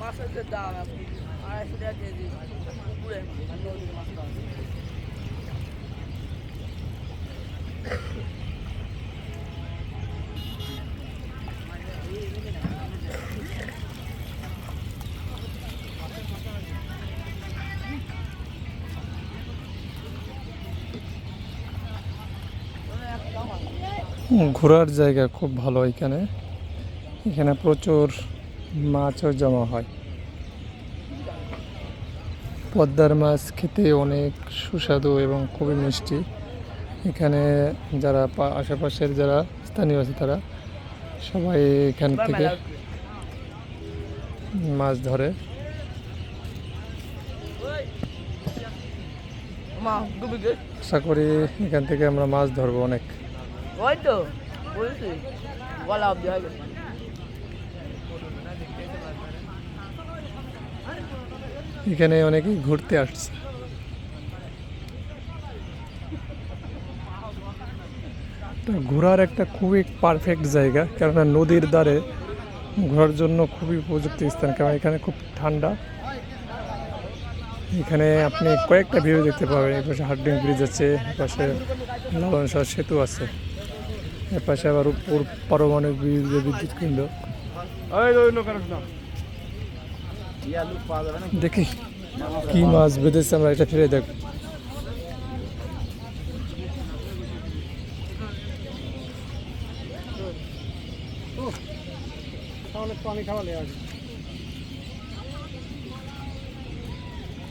মাছের যে দাম আপনি আড়াইশো টাকা কেজি পুরে নদীর মাছ ঘোরার জায়গা খুব ভালো এখানে। এখানে প্রচুর মাছও জমা হয়। পদ্মার মাছ খেতে অনেক সুস্বাদু এবং খুবই মিষ্টি। এখানে যারা আশেপাশের যারা স্থানীয় আছে তারা সবাই এখান থেকে মাছ ধরে। আশা করি এখান থেকে আমরা মাছ ধরবো অনেক। এখানে অনেকেই ঘুরতে আসছে। ঘোরার একটা খুবই পারফেক্ট জায়গা, কেননা নদীর ধারে ঘোরার জন্য খুবই উপযুক্ত স্থান, কারণ এখানে খুব ঠান্ডা। এখানে আপনি কয়েকটা ভিউ দেখতে পাবেন, এই পাশে হার্ডিং ব্রিজ আছে এপাশে লালন সেতু আছে। এপাশে আবার উপর পারমাণবিক বিদ্যুৎ কেন্দ্র। দেখি কি মাছ বেঁধেছে আমরা এটা ফিরে দেখ পানি খাওয়ালে